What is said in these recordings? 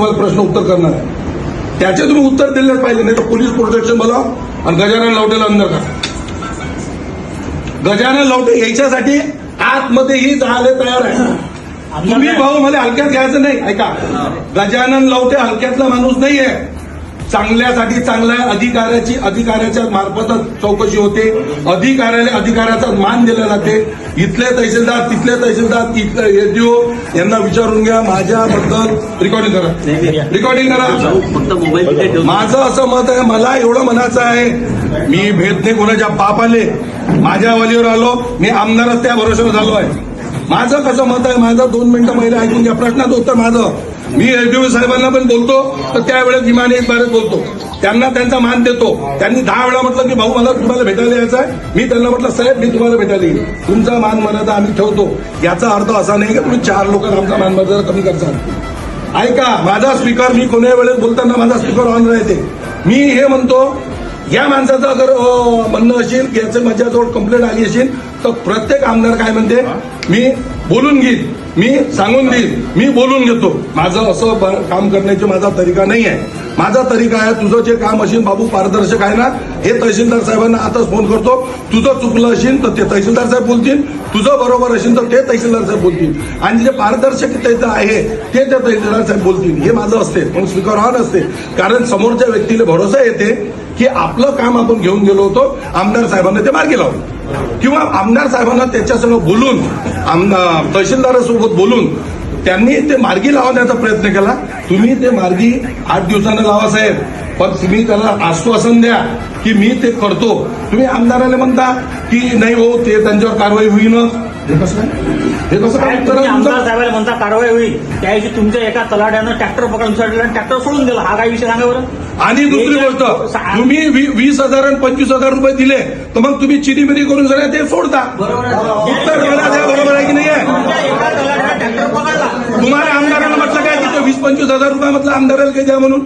तुम्हाला प्रश्न उत्तर करणार आहे. त्याचे तुम्ही उत्तर दिलेच पाहिजे नाही तर पोलीस प्रोटेक्शन बोला आणि गजानन लवटेला अंदर का गजानन लवटे यायच्यासाठी आतमध्येही जायला तयार आहे तुम्ही भाऊ मला हलक्यात घ्यायचं नाही ऐका. गजानन लवटे हलक्यातला माणूस नाहीये. चांगल्यासाठी चांगल्या अधिकाऱ्याची अधिकाऱ्याच्या मार्फतच चौकशी होते. अधिकाऱ्याला अधिकाऱ्याचा मान दिला जाते. इथले तहसीलदार तिथले तहसीलदार इथले एसडीओ यांना विचारून घ्या. माझ्याबद्दल रेकॉर्डिंग करा. रेकॉर्डिंग करा. फक्त मोबाईल माझं असं मत आहे मला एवढं म्हणायचं आहे मी भेट नाही कोणाच्या बाप आले माझ्या वलीवर आलो मी आमदारच त्या भरोशावर झालो आहे. माझं कसं मत आहे माझं दोन मिनिटं महिला ऐकून घ्या. प्रश्नात उत्तर माझं. मी एसडीओ साहेबांना पण बोलतो तर त्यावेळेस विमान एक बोलतो. त्यांना त्यांचा मान देतो. त्यांनी दहा वेळा म्हटलं की भाऊ मला तुम्हाला भेटायला यायचं आहे. मी त्यांना म्हटलं साहेब मी तुम्हाला भेटायला येईल तुमचा मान मर्यादा आम्ही ठेवतो. याचा अर्थ असा नाही की तुम्ही चार लोकांना आमचा मान मर्यादा कमी करता ऐका माझा स्पीकर मी कोण्या वेळेस बोलताना माझा स्पीकर ऑन राहते? मी हे म्हणतो या माणसाचं जर म्हणणं असेल की याचं माझ्याजवळ कंप्लेंट आली असेल तर प्रत्येक आमदार काय म्हणते मी बोलून घेईन मी सांगून देईन मी बोलून घेतो. माझं असं काम करण्याची माझा तरीका नाही आहे. माझा तरीका आहे तुझं जे काम असेल बाबू पारदर्शक आहे ना हे तहसीलदार साहेबांना आताच फोन करतो. तुझं चुकलं असेल तर ते तहसीलदार साहेब बोलतील. तुझं बरोबर असेल तर ते तहसीलदार साहेब बोलतील. आणि जे पारदर्शकतेचं आहे ते त्या तहसीलदार साहेब बोलतील. हे माझं असते पण स्पीकर ऑन असते कारण समोरच्या व्यक्तीला भरोसा येते की आपलं काम आपण घेऊन गेलो होतो आमदार साहेबांना ते मार्गी लावलं. किंवा आमदार साहेबांना त्याच्यासंग बोलून तहसीलदारासोबत बोलून त्यांनी ते मार्गी लावण्याचा प्रयत्न केला. तुम्ही ते मार्गी आठ दिवसानं लावा साहेब. पण तुम्ही त्याला आश्वासन द्या की मी ते करतो. तुम्ही आमदाराला म्हणता की नाही हो ते त्यांच्यावर कारवाई होईनच हे कसं काय? हे कसं काय आमदार? साहेबांना म्हणता कारवाई होईल. त्याऐवजी तुमच्या एका तलाट्यानं ट्रॅक्टर पकडून सोडला ट्रॅक्टर सोडून दिला. हा काय विषय सांगा बरं? आणि दुसरी गोष्ट तुम्ही वीस हजार आणि पंचवीस हजार रुपये दिले तर मग तुम्ही चिरीमिरी करून सगळ्या ते सोडता. उत्तर बरोबर आहे की नाही तुम्हाला आमदाराला तिथं वीस पंचवीस हजार रुपये म्हटलं आमदाराला काही द्या म्हणून?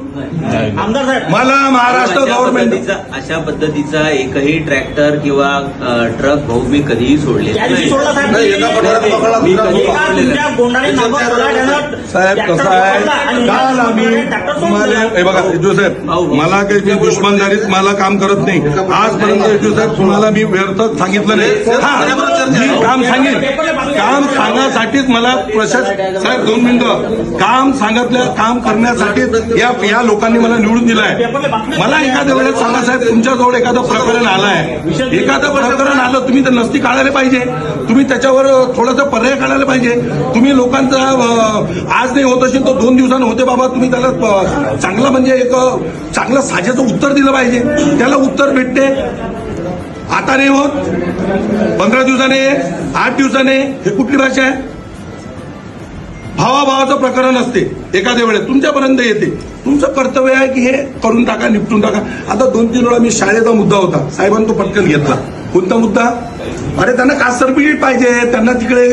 आमदार साहेब. मला महाराष्ट्र अशा गव्हर्नमेंट पद्धतीचा अशा पद्धतीचा एकही ट्रॅक्टर किंवा अ, ट्रक भाऊ मी कधीही सोडले त्या दिवशी सोडला साहेब. नाही, एका पठारात पकडला, मी दुसरा कधी एका सोडलेलं. तुमच्या नाही. गोंडाने नागपूर तलाट्यानं साहेब ट्रॅक्टर कसं पकडला आणि आहे काल आम्ही ट्रॅक्टर सोडून तुम्हाला दिला. हे बघा यजू साहेब मला काही मी दुश्मनदारीत मला काम करत नाही. आजपर्यंत यजू साहेब तुम्हाला मी व्यर्थ सांगितलं नाही. हा. मी काम सांगेन. काम सांगण्यासाठीच मला प्रशासन साहेब दोन मिनिटं. काम सांगितलं काम करण्यासाठीच या या लोकांनी मला निवडून दिलाय. मला एखाद्या वेळेस सांगा साहेब तुमच्याजवळ एखादं प्रकरण आलंय. एखादं प्रकरण आलं तुम्ही तर नसती काढायला पाहिजे. तुम्ही त्याच्यावर थोडंसं पर्याय काढायला पाहिजे. तुम्ही लोकांचा आज नाही होत असेल तर दोन दिवसानं होते बाबा तुम्ही त्याला चांगलं म्हणजे एक चांगलं साजेचं उत्तर दिलं पाहिजे. त्याला उत्तर भेटते. आता नाही होत. पंधरा दिवसाने आठ दिवसाने हे कुठली भाषा आहे? भावाभावाचं प्रकरण असते. एखाद्या वेळेस तुमच्यापर्यंत येते. तुमचं कर्तव्य आहे की हे करून टाका निपटून टाका. आता दोन तीन वेळा मी शाळेचा मुद्दा होता. साहेबांनी तो पटकन घेतला. कोणता मुद्दा? अरे त्यांना कास्ट सर्टिफिकेट पाहिजे. त्यांना तिकडे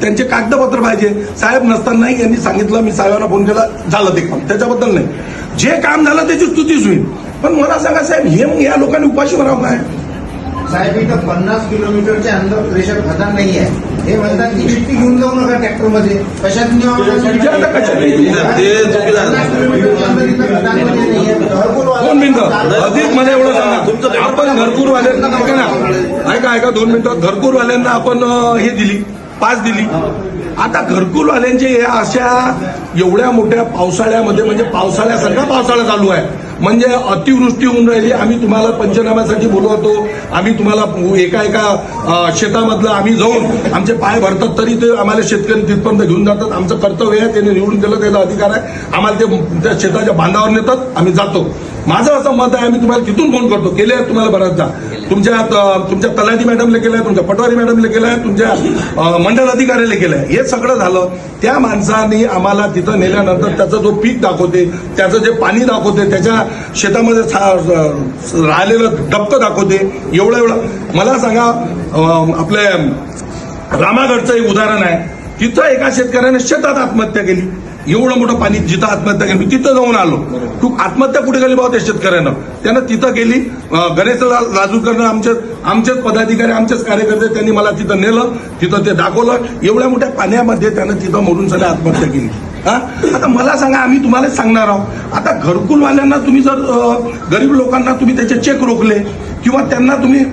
त्यांचे कागदपत्र पाहिजे. साहेब नसतानाही यांनी सांगितलं. मी साहेबांना फोन केला. झालं ते काम. त्याच्याबद्दल नाही. जे काम झालं त्याची स्तुतीच होईल. पण मला सांगा साहेब हे मग या लोकांनी उपाशी म्हणावं काय? साहेब इथं पन्नास किलोमीटरच्या अंदर प्रेशर खदान नाही आहे हे म्हणतात की चिठ्ठी घेऊन जाऊ नका ट्रॅक्टरमध्ये कशात म्हणजे अधिक मला एवढं सांगा. आपण घरपूरवाल्यांना ऐका ना. ऐका ऐका दोन मिनिटं. घरपूरवाल्यांना आपण हे दिली. पाच दिली. आता घरकुलवाल्यांचे हे अशा एवढ्या मोठ्या पावसाळ्यामध्ये म्हणजे पावसाळ्यासारखा पावसाळा चालू आहे. म्हणजे अतिवृष्टी होऊन राहिली. आम्ही तुम्हाला पंचनाम्यासाठी बोलवतो. आम्ही तुम्हाला एका एका शेतामधलं आम्ही जाऊन आमचे पाय भरतात तरी ते आम्हाला शेतकरी तिथपर्यंत घेऊन जातात. आमचं कर्तव्य आहे त्यांनी निवडून दिलं त्याचा अधिकार आहे. आम्हाला ते त्या शेताच्या बांधावर नेतात आम्ही जातो. माझं असं मत आहे आम्ही तुम्हाला तिथून फोन करतो. केले तुम्हाला बऱ्याचदा. तुमच्या तुमच्या तलाठी मॅडमला आहे तुमच्या पटवारी मॅडमला आहे तुमच्या मंडळ मंडल अधिकाऱ्याला आहे हे सगळं झालं. त्या माणसाने आम्हाला तिथं नेल्यानंतर त्याचं जो पीक दाखवते त्याचं जे पाणी दाखवते त्याच्या शेतामध्ये सा- राहिलेलं डबकं दाखवते एवढं एवढं. मला सांगा आपले रामागडचं एक उदाहरण आहे. तिथं एका शेतकऱ्याने शेतात आत्महत्या केली. एवढं मोठं पाणी जिथं आत्महत्या केली मी तिथं जाऊन आलो. तू आत्महत्या कुठे केली बाबा त्या शेतकऱ्यानं? त्यानं तिथं गेली गणेश लाजूकरनं आमच्याच आमचेच पदाधिकारी आमचेच कार्यकर्ते त्यांनी मला तिथं नेलं तिथं ते दाखवलं. एवढ्या मोठ्या पाण्यामध्ये त्यानं तिथं मरून सगळ्या आत्महत्या केली. हा? आता मला सांगा आम्ही तुम्हाला सांगणार आहोत. आता घरकुलवाल्यांना तुम्ही जर गरीब लोकांना तुम्ही त्याचे चेक रोखले किंवा त्यांना तुम्ही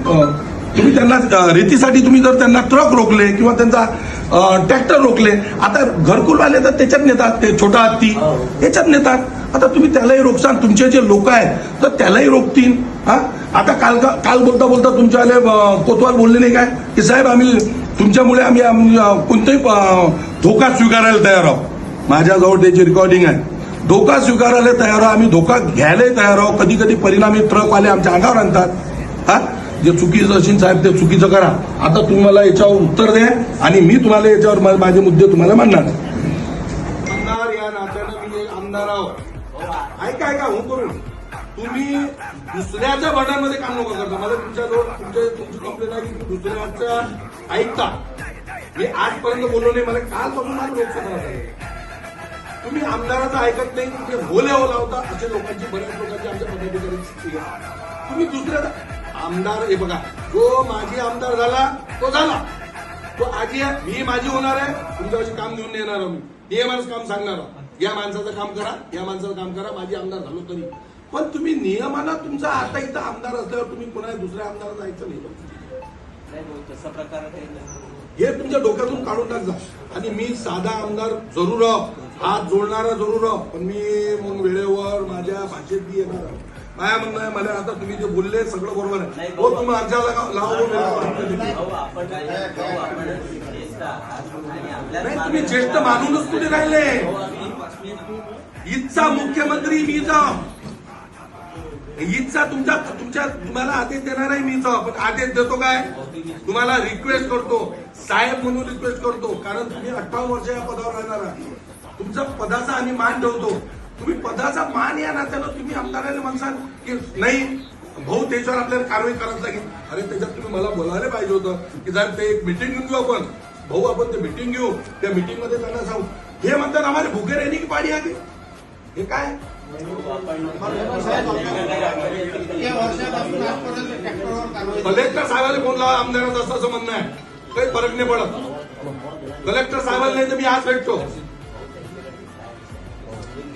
तुम्ही त्यांना रेतीसाठी तुम्ही जर त्यांना ट्रक रोखले किंवा त्यांचा ट्रॅक्टर रोखले. आता घरकुलवाले तर त्याच्यात नेतात ते छोटा हत्ती. याच्यात नेतात. आता तुम्ही त्यालाही रोखसान. तुमचे जे लोक आहेत तर त्यालाही रोखतील. हा? आता काल काल बोलता बोलता तुमच्यावाले कोतवाल बोलले नाही काय? की साहेब आम्ही तुमच्यामुळे आम्ही कोणताही धोका स्वीकारायला तयार आहोत. माझ्याजवळ त्याची रेकॉर्डिंग आहे. धोका स्वीकारायला तयार आहोत. आम्ही धोका घ्यायलाही तयार आहोत. कधी कधी परिणामी ट्रकवाले आमच्या अंगावर आणतात. हा? जे चुकीचं असेल साहेब ते चुकीचं करा. आता तुम्ही मला याच्यावर उत्तर द्या आणि मी तुम्हाला याच्यावर माझे मुद्दे तुम्हाला मांडणार. आमदार या नात्यानं मी आमदार आहोत. ऐका ऐका हो करून. तुम्ही दुसऱ्याच्या बर्डनमध्ये काम नको करता. मला तुमच्याजवळ तुमच्या तुमची कंप्लेंट आहे की दुसऱ्याच्या ऐकता. मी आजपर्यंत बोललो नाही मला कालपासून मला लोकसभा तुम्ही आमदाराचं ऐकत नाही तुम्ही भोले हो लावता असे लोकांची बऱ्याच लोकांची आमच्या पदाधिकारी तुम्ही दुसऱ्याचा आमदार हे बघा जो माजी आमदार झाला तो झाला तो आजी मी माझी होणार आहे तुमच्यापाशी काम घेऊन येणार आहो मी नियमानच काम सांगणार आहो. या माणसाचं काम करा या माणसाचं काम करा माझी आमदार झालो तरी पण तुम्ही नियमानं तुमचा आता इथं आमदार असल्यावर तुम्ही कोणा दुसऱ्या आमदाराचं ऐकलं नाही. हे तुमच्या डोक्यातून काढून टाकजा आणि मी साधा आमदार जरूर आहो. हात जोडणारा जरूर आहो. पण मी मग वेळेवर माझ्या भाषेत बी येणार आहे. माझ्या म्हणणं आहे? मला आता तुम्ही जे बोलले सगळं बरोबर आहे. हो तुम्ही माझ्याला लावा भाऊ, आपण भाऊ, आपण ज्येष्ठ आहात. आणि आपल्याच नाही तुम्ही ज्येष्ठ मानूनच कुठे राहिले. ईदचा मुख्यमंत्री मीच आहो. ईदचा तुमच्या तुमच्या तुम्हाला आदेश देणार आहे मीच आहो. पण आदेश देतो काय? तुम्हाला रिक्वेस्ट करतो. साहेब म्हणून रिक्वेस्ट करतो. कारण तुम्ही अठ्ठावन्न वर्ष या पदावर राहणार आहात. तुमचा पदाचा आम्ही मान ठेवतो. तुम्ही पदाचा मान या नात्यानं तुम्ही आमदाराला म्हणसाल की नाही भाऊ त्याच्यावर आपल्याला कारवाई करायला लागेल अरे त्याच्यात तुम्ही मला बोलायला पाहिजे होतं की साहेब ते एक मिटिंग घेऊन घेऊ आपण. भाऊ आपण ते मिटिंग घेऊ. त्या मिटिंगमध्ये त्यांना सांगू. हे म्हणतात आम्हाला भुके राहिली की पाडी आली? हे काय? कलेक्टर साहेबाला फोन लावा आमदाराचं असं असं म्हणणं आहे. काही फरक नाही पडत. कलेक्टर साहेबाला नाही तर मी आज भेटतो.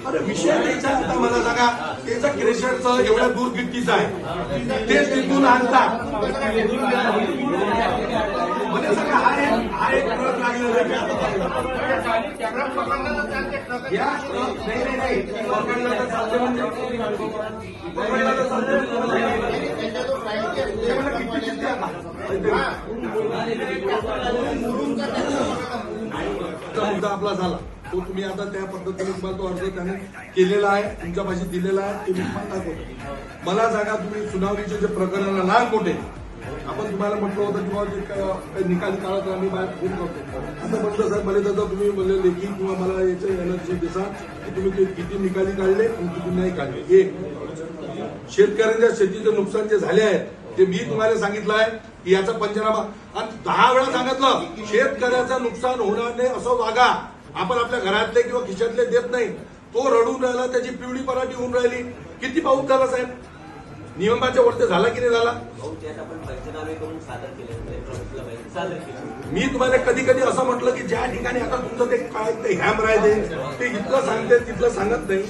अरे विषय त्याचा आता मला सांगा त्याचा क्रेशरचं एवढ्या दूर गिट्टीचं आहे ते तिथून आणतात. मला सांगा हा एक हा एक ट्रक लागलेला आहे तर चालते ट्रक या ट्रक नाही नाही नाही. पकडला तर चालते म्हणजे पकडला तर चालते म्हणजे त्याच्या जो ड्रायव्हर ते मला किती किती आता तो मुद्दा आपला झाला. तो तुम्ही आता त्या पद्धतीने तुम्हाला तो अर्ज त्याने केलेला आहे तुमच्या भाषेत दिलेला आहे ते मी मला सांगा तुम्ही सुनावणीचे जे प्रकरण लहान मोठे आपण तुम्हाला म्हटलं होतं किंवा जे काही निकाल काळात आम्ही बाहेर फोन करतो. असं म्हटलं साहेब मला दादा तुम्ही म्हणजे लेखी किंवा मला याच्या एनर्जी दिसा की तुम्ही ते किती निकाली काढले आणि किती नाही काढले. एक शेतकऱ्यांच्या शेतीचे नुकसान जे झाले आहे ते मी तुम्हाला सांगितलं आहे की याचा पंचनामा. आणि दहा वेळा सांगितलं शेतकऱ्याचं नुकसान होणार नाही असं वागा. आपण आपल्या घरातले किंवा खिशातले देत नाही. तो रडून राहिला त्याची पिवळी पराठी होऊन राहिली. किती पाऊस झाला साहेब? नियमाच्या वरती झाला की नाही झाला? मी तुम्हाला कधी कधी असं म्हटलं की ज्या ठिकाणी आता तुमचं ते काय ते हॅम राहते ते इथलं सांगते तिथलं सांगत नाही.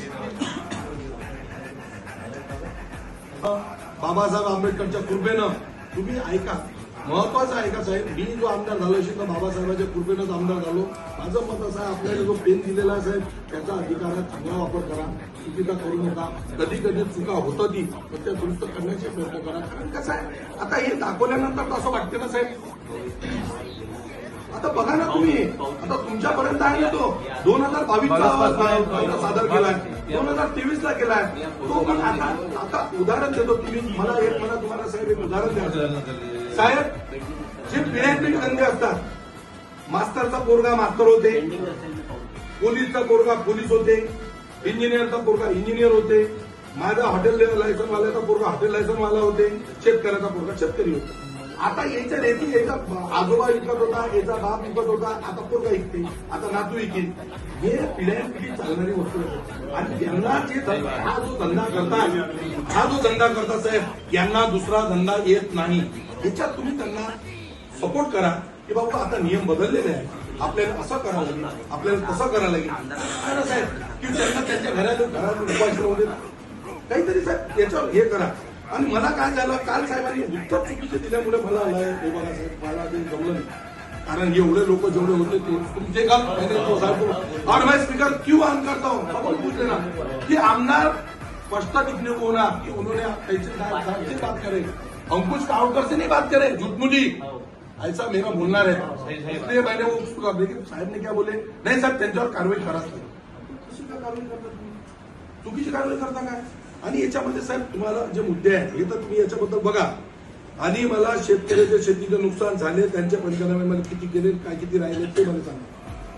बाबासाहेब आंबेडकरच्या कृपेनं तुम्ही ऐका. महत्वाचं आहे का साहेब? मी जो आमदार झालो असेल बाबासाहेबांच्या कृपेनंच आमदार झालो. माझं मत असं आहे आपल्याला जो पेन दिलेला आहे साहेब त्याचा अधिकारात चांगला वापर करा चुकीचा करू नका. कधी कधी चुका होतं ती पण त्या दुरुस्त करण्याचे प्रयत्न करा. कारण कसं आहे आता हे दाखवल्यानंतर तर असं वाटतं ना साहेब? आता बघा ना तुम्ही. आता तुमच्यापर्यंत आहे ना तो. दोन हजार बावीसचा सादर केलाय. दोन हजार तेवीस ला केलाय तो पण आता आता उदाहरण देतो तुम्ही. मला एक मला तुम्हाला साहेब एक उदाहरण द्या. साहेब जे पिढ्यानपिढी धंदे असतात मास्तरचा पोरगा मास्तर होते. पोलीसचा पोरगा पोलीस होते. इंजिनियरचा पोरगा इंजिनियर होते. माझा हॉटेल लायसन वाल्याचा पोरगा हॉटेल लायसन वाला होते. शेतकऱ्याचा पोरगा शेतकरी होता. आता याच्या रेती याचा आजोबा विकत होता याचा बाप विकत होता आता पोरगा विकते आता नातू विकेल. हे पिढ्यानपिढी चालणारी वस्तू आहे. आणि त्यांना जे हा जो धंदा करतात हा जो धंदा करता साहेब यांना दुसरा धंदा येत नाही. याच्यात तुम्ही त्यांना सपोर्ट करा की बाबा आता नियम बदललेले आहे आपल्याला असं करावं लागेल आपल्याला तसं करावं लागेल. काय ना साहेब की त्यांना त्यांच्या घरातून घरातून उपाशी राहू देत काहीतरी साहेब याच्यावर हे करा. आणि मला काय झालं? काल साहेबांनी उत्तर चुकीचे दिल्यामुळे मला आलाय. हे बघा साहेब मला ते जमलं नाही. कारण एवढे लोक जेवढे होते ते तुमचे काल साहब और मैं स्पीकर क्यों ऑन करता. हूँ अपन पूछ लेना कि आमदार स्पष्ट दिखने को होना कि उन्होंने कैसे साहब से बात करे. अंकुश कावकर से नहीं बात करे झूठमुठी ऐसा मेरा बोलना रहता इसलिए मैंने वो उसको लेकिन साहब ने क्या बोले? नहीं साहेब त्यांच्यावर कारवाई कराच लागेल कशी काय कारवाई करता तुम्ही. चुकीची कारवाई करता काय? आणि याच्यामध्ये साहेब तुम्हाला जे मुद्दे आहेत हे तर तुम्ही याच्याबद्दल बघा. आणि मला शेतकऱ्याच्या शेतीचं नुकसान झाले त्यांच्या पंचनामे मला किती गेले काय किती राहिले ते मला सांगा.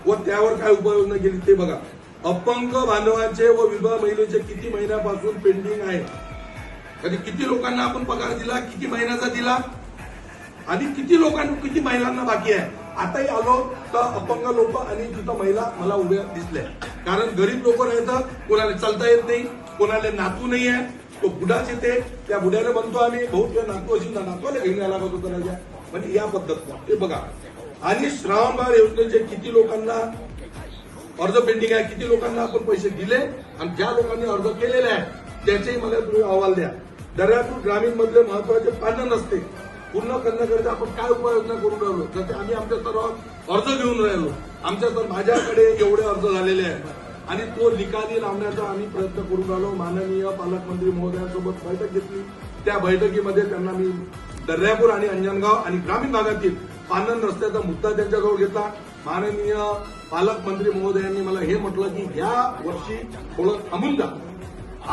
व त्यावर काय उपाययोजना केली ते बघा. अपंग बांधवांचे व विधवा महिलेचे किती महिन्यापासून पेंडिंग आहे? कधी किती लोकांना आपण पगार दिला किती महिन्याचा दिला? आणि किती लोकांना किती महिलांना बाकी आहे? आताही आलो तर अपंग लोक आणि तिथं महिला मला उभ्या दिसल्या. कारण गरीब लोक तर कोणाला चालता येत नाही. कोणाला नातू नाही आहे तो बुडाच येते. त्या बुड्याला म्हणतो आम्ही भाऊ तुझ्या नातू अशी नातवाला घेऊन यायला लागत होता राजा म्हणजे या पद्धतीनं. हे बघा. आणि श्रावणबाळ योजनेचे किती लोकांना अर्ज पेंडिंग आहे किती लोकांना आपण पैसे दिले आणि ज्या लोकांनी अर्ज केलेले आहे त्याचेही मला तुम्ही अहवाल द्या. दर्यापूर ग्रामीण मधले महत्त्वाचे पानं नसते. पूर्ण करण्याकरिता आपण काय उपाययोजना करून राहिलो? जसे आम्ही आमच्या सर्व अर्ज घेऊन राहिलो. आमच्या तर माझ्याकडे एवढे अर्ज झालेले आहेत. आणि तो निकाली लावण्याचा आम्ही प्रयत्न करून राहिलो माननीय पालकमंत्री महोदयांसोबत बैठक घेतली. त्या बैठकीमध्ये त्यांना मी दर्यापूर आणि अंजनगाव आणि ग्रामीण भागातील पानन रस्त्याचा मुद्दा त्यांच्याजवळ घेतला. माननीय पालकमंत्री महोदयांनी मला हे म्हटलं की ह्या वर्षी थोडं थांबून जा.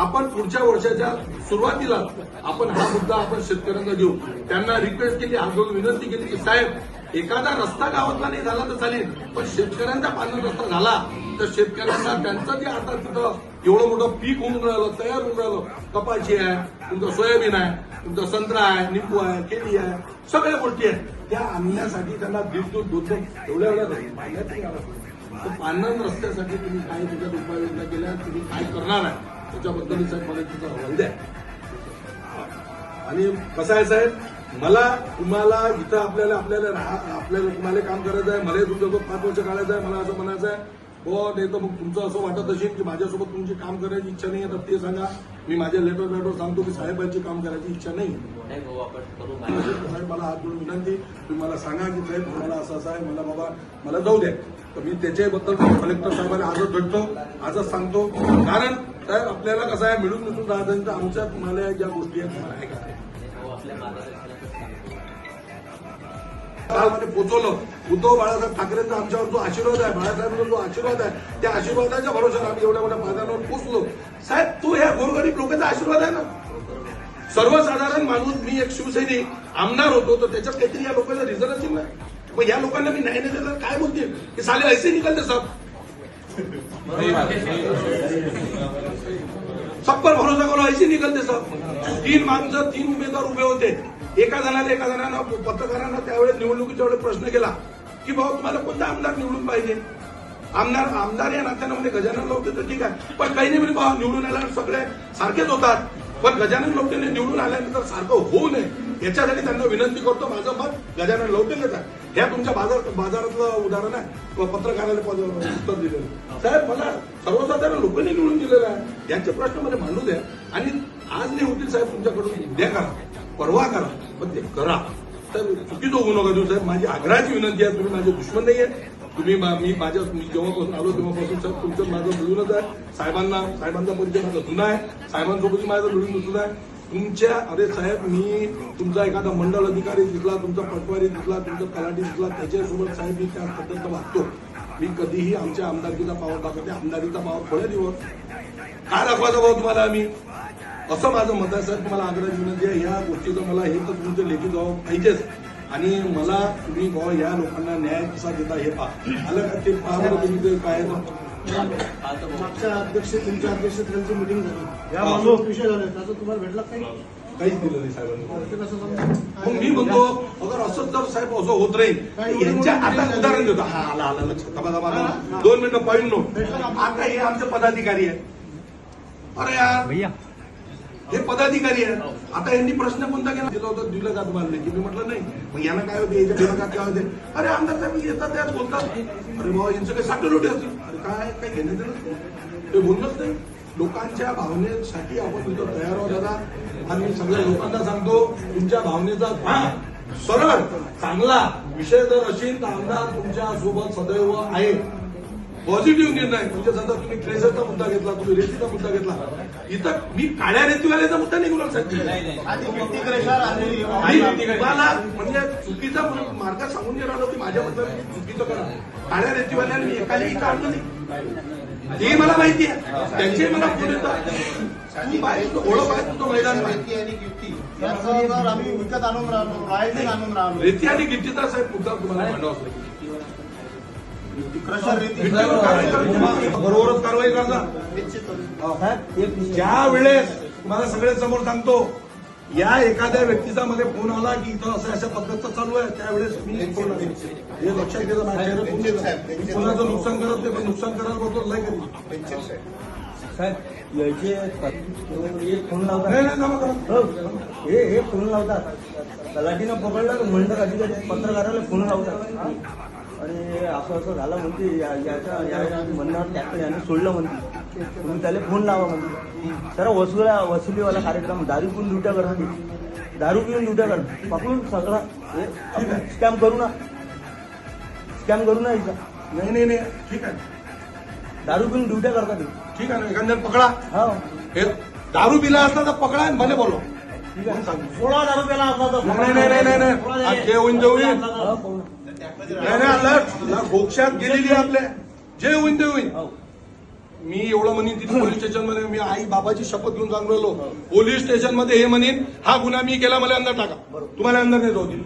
आपण पुढच्या वर्षाच्या सुरुवातीला आपण हा मुद्दा आपण शेतकऱ्यांना देऊ. त्यांना रिक्वेस्ट केली आंदोलन विनंती केली की साहेब एखादा रस्ता गावातला नाही झाला तर चालेल पण शेतकऱ्यांचा पानन रस्ता झाला. तर शेतकऱ्यांना त्यांचं जे आता तिथं एवढं मोठं पीक होऊन राहिलं तयार होऊन राहिलं कपाशी आहे तुमचं सोयाबीन आहे तुमचं संत्रा आहे निंबू आहे केळी आहे सगळ्या गोष्टी आहेत. त्या आणण्यासाठी त्यांना दीड दूध दोन एवढ्या एवढ्या नाही तर पानन रस्त्यासाठी तुम्ही काय त्याच्यात उपाययोजना केल्या तुम्ही काय करणार आहे? त्याच्याबद्दल साहेब मला तिचा अहवाल द्या. आणि कसं आहे साहेब मला तुम्हाला इथं आपल्याला आपल्याला आपल्याला तुम्हाला काम करायचं आहे. मला तुमच्यासोबत पाच वर्ष काढायचं आहे मला असं म्हणायचं आहे. हो नाही तर मग तुमचं असं वाटत असेल की माझ्यासोबत तुमची काम करायची इच्छा नाही आहे तर ते सांगा. मी माझ्या लेटर लेटर सांगतो की साहेबांची काम करायची इच्छा नाही नाही भाऊ आपण करू साहेब मला हात जोडून विनंती. तुम्ही मला सांगा की साहेब मला असं असं आहे मला बाबा मला जाऊ द्या. तर मी त्याच्याबद्दल कलेक्टर साहेबांना आजच भेटतो आजच सांगतो. कारण साहेब आपल्याला कसं आहे मिळून मिळून राहतं तर आमच्या तुम्हाला ज्या गोष्टी आहेत. तुम्हाला का पोचवलं उद्धव बाळासाहेब ठाकरेंचा आमच्यावर जो आशीर्वाद आहे बाळासाहेबांचा जो आशीर्वाद आहे त्या आशीर्वादाच्या भरोशावर आम्ही एवढ्या मोठ्या मैदानावर पोचलो साहेब तो ह्या गोरगरीब लोकांचा आशीर्वाद आहे ना? सर्वसाधारण माणूस मी एक शिवसैनिक आमदार होतो तर त्याच्यात काहीतरी या लोकांना रिझन असेल ना मग या लोकांना मी न्याय नाही दिला तर काय बोलतील? की साले ऐसे निकलते सब सब पर भरोसा करो ऐसे निघालते सब तीन माणसं तीन उमेदवार उभे होते. एका जणाला एका जणांना पत्रकारांना त्यावेळेस निवडणुकीच्या वेळेस प्रश्न केला की भाऊ तुम्हाला कोणता आमदार निवडून पाहिजे? आमदार आमदार या नात्यानं म्हणजे गजानन लवटे तर ठीक आहे. पण काही नाही म्हणजे भाऊ निवडून आल्यानंतर सगळे सारखेच होतात. पण गजानन लवटेने निवडून आल्यानंतर सारखं होऊ नये याच्यासाठी त्यांना विनंती करतो माझं मत गजानन लवटेनेच आहे. ह्या तुमच्या बाजार बाजारातलं उदाहरण आहे. पत्रकाराने उत्तर दिलेलं साहेब मला सर्वसाधारण लोकांनी निवडून दिलेलं आहे. यांचे प्रश्नमध्ये मांडू द्या. आणि आज नाही होतील साहेब तुमच्याकडून. द्या करा परवा करा. पण ते करा. तर चुकीचं होऊ नका देऊ साहेब. माझी आग्रहाची विनंती आहे तुम्ही माझे दुश्मन नाही आहे तुम्ही मी माझ्या मी जेव्हापासून आलो तेव्हापासून साहेब तुमचं माझं मिळूनच आहे. साहेबांना साहेबांचा परिचय माझा जुना आहे. साहेबांसोबतही माझं मिळून सुद्धा आहे. तुमच्या अरे साहेब मी तुमचा एखादा मंडळ अधिकारी दिसला तुमचा पटवारी दिसला तुमचा तलाठी दिसला त्याच्यासोबत साहेब मी त्या पद्धत वागतो. मी कधीही आमच्या आमदारकीचा पावर दाखवते. आमदारीचा पावर थोड्या दिवस. काय दाखवायचा भाऊ तुम्हाला आम्ही? असं माझं मत आहे साहेब तुम्हाला आग्रह विनंती आहे या गोष्टीचं मला हे तर तुमचं लेखी जबाब पाहिजेच. आणि मला तुम्ही भाऊ या लोकांना न्याय कसा देता हे पहा. आलं का ते पहा बरं तुम्ही ते काय आहे. मागच्या अध्यक्ष तुमच्या अध्यक्षतेखालची मिटिंग झाली. या हा. माणूस विषय झाले. त्याचं तुम्हाला भेटला काही? काहीच दिलं नाही साहेबांनी. ते कसं समजा मग मी म्हणतो अगर असंच जर साहेब असं होत राहील. यांच्या आता उदाहरण देतो. हा आला आला लक्षात. दोन मिनिटं पॉईंट नो आता हे आमचे पदाधिकारी आहेत. अरे यार. हे पदाधिकारी आहे आता यांनी प्रश्न कोणता केला? दिला होता दिलं का तुम्हाला की मी म्हटलं नाही. मग यांना काय होते? याच्या विरोधात काय होते? अरे आमदार साहेब येतात त्यात बोलतात. अरे बाबा यांचं काही साठ साठवलोटे असतील. अरे काय काय घेण्यात येणार ते बोललंच नाही. लोकांच्या भावनेसाठी आपण तिथं तयार आहोत. दादा आणि सगळ्या लोकांना सांगतो तुमच्या भावनेचा हा, सरळ चांगला विषय जर असेल तर आमदार तुमच्यासोबत सदैव आहे पॉझिटिव्ह निर्णय म्हणजे समजा तुम्ही ट्रेझरचा मुद्दा घेतला तुम्ही रेतीचा मुद्दा घेतला. इथं मी काळ्या रेतीवाल्याचा मुद्दा नाही बोलायला सांगितलं मी तुम्हाला म्हणजे चुकीचा मार्ग सांगून देणार होती माझ्याबद्दल चुकीचं करा काळ्या रेतीवाल्याने मी एकालाही काढलं नाही. ते मला माहिती आहे. त्यांचे मला फोन येतात. तू बाहेर ओळख आहे तुझं मैदान. माहिती आणि गिफ्टी आम्ही विकत आणून राहिलो राहायचे आणून राहिलो रेती आणि गिट्टीचा साहेब मुद्दा तुम्हाला लागेल. बरोबरच कारवाई करणार ज्या वेळेस तुम्हाला सगळे समोर सांगतो या एखाद्या व्यक्तीचा मध्ये फोन आला की इथं असं अशा पद्धतीचं चालू आहे त्यावेळेस मी. हे लक्षात घेतलं माझ्या कोणाचं नुकसान करत नाही पण नुकसान करायला बरोबर लय कधी साहेब याचे हे फोन लावतात. हो, हे फोन लावतात. तलाठीनं पकडलं मंडळ अधिकारी पत्रकाराला फोन लावतात. आणि असं असं झालं म्हणते. या- याच्या या म्हणण्यावर ट्रॅक्टर याने सोडलं म्हणते. तुम्ही त्याला फोन लावा म्हणते. तर वसुला वसुलीवाला कार्यक्रम दारू पिऊन ड्युट्या करते दारू पिऊन ड्युट्या करते पकडून सगळं स्कॅम करू ना. स्कॅम करू ना याचा नाही नाही नाही. ठीक आहे. दारू पिऊन ड्युट्या करतात हे. ठीक आहे ना. एखाद्याला पकडा. हो. हे दारू पिला असला तर पकडा आणि भले बोलो ठीक आहे. सोळा हजार रुपयाला असला तर नाही नाही नाही नाही होईन ते हो, ना. नाही घोक्षात गेलेली आपल्या. जे होईन ते होईन मी एवढं म्हणेन तिथे पोलीस स्टेशनमध्ये मी आई बाबाची शपथ घेऊन सांगलो पोलीस स्टेशनमध्ये हे म्हणेन हा गुन्हा मी केला मला अंदर टाका. तुम्हाला अंदर नाही जाऊ दिली